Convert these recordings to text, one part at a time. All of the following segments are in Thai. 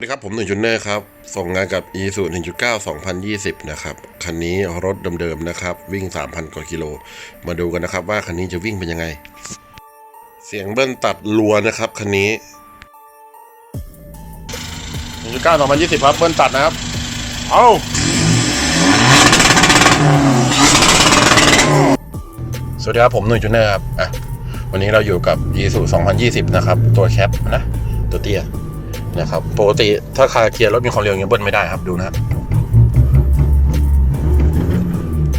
สวัสดีครับ ผมหนึ่งจุนเนอร์ครับ ส่งงานกับ e สูต1.9 2020นะครับ คันนี้รถเดิมๆนะครับ วิ่ง3,000กว่ากิโล มาดูกันนะครับว่าคันนี้จะวิ่งเป็นยังไง เสียงเบิ้ลตัดรัวนะครับคันนี้1.9 2020ครับ เบิ้ลตัดนะครับ เอาสวัสดีครับผมหนุ่ยจุนเนอร์ครับอะวันนี้เราอยู่กับ e สูต2020นะครับ ตัวแคปนะ ตัวเตี้ย นะครับปกติถ้าคาเกียร์รถมีความเร็วอย่างเงี้ยเบิ้ลไม่ได้ครับดูนะครับ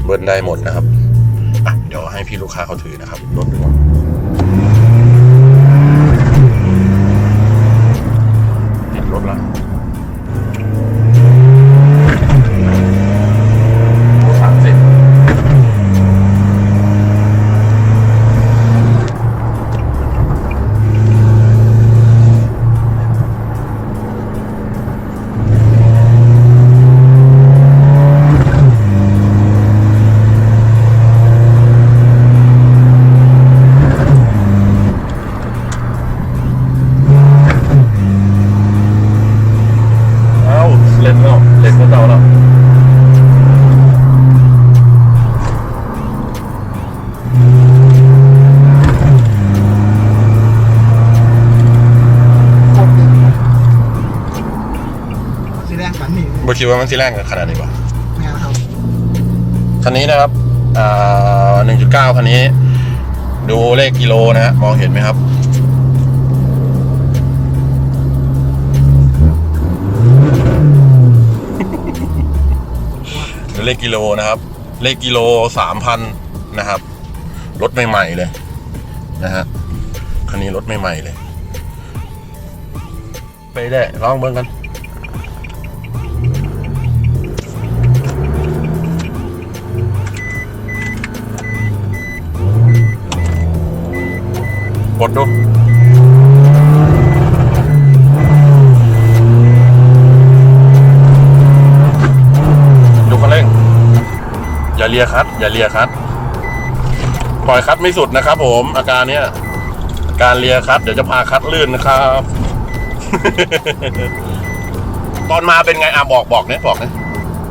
เบิ้ลได้หมดนะครับอะเดี๋ยวให้พี่ลูกค้าเขาถือนะครับรถดู บ่คิดว่ามันสิแรงขนาดนี้วะแม่นะครับคันนี้นะครับอ่าหนึ่งจุดเก้าคันนี้ ดูเลขกิโลนะฮะมองเห็นไหมครับดูเลขกิโลนะครับ เลขกิโลสามพันนะครับ รถใหม่ๆเลยนะฮะคันนี้รถใหม่ๆเลย ไปได้ลองเบิ่งกัน กดดูดูคันเร่ง อย่าเลียคัดอย่าเลียคัดปล่อยคัดไม่สุดนะครับผม อาการเนี้ยอาการเลียคัดเดี๋ยวจะพาคัดลื่นนะครับ ตอนมาเป็นไงอะบอกบอกเนี่ยบอกเนี่ย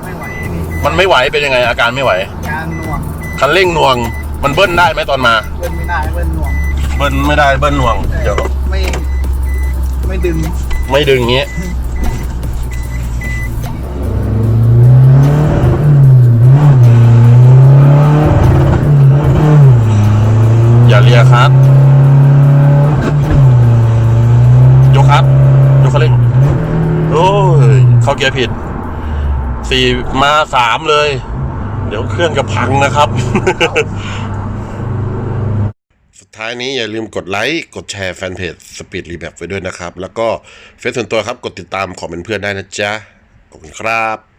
ไม่ไหวนี่มันไม่ไหวเป็นยังไง อาการไม่ไหวการหน่วงคันเร่งหน่วง มันเบิ้ลได้ไหมตอนมา เบิ้ลไม่ได้เบิ้ลหน่วง เบิ้ลไม่ได้เบิ้ลหน่วงเดี๋ยวไม่ ไม่ดึง ไม่ดึงงี้อย่าเลียครับ ยกครับ ยกคันเร่งโอ้ยเข้าเกียร์ผิดสี่มาสามเลย เดี๋ยวเครื่องจะพังนะครับสุ ดท้ายนี้อย่าลืมกดไลค์กดแชร์แฟนเพจ Speed r e b a c ไว้ด้วยนะครับ แล้วก็เฟซส่วนตัวครับกดติดตามขอเป็นเพื่อนได้นะจ๊ะขอบคุณครับ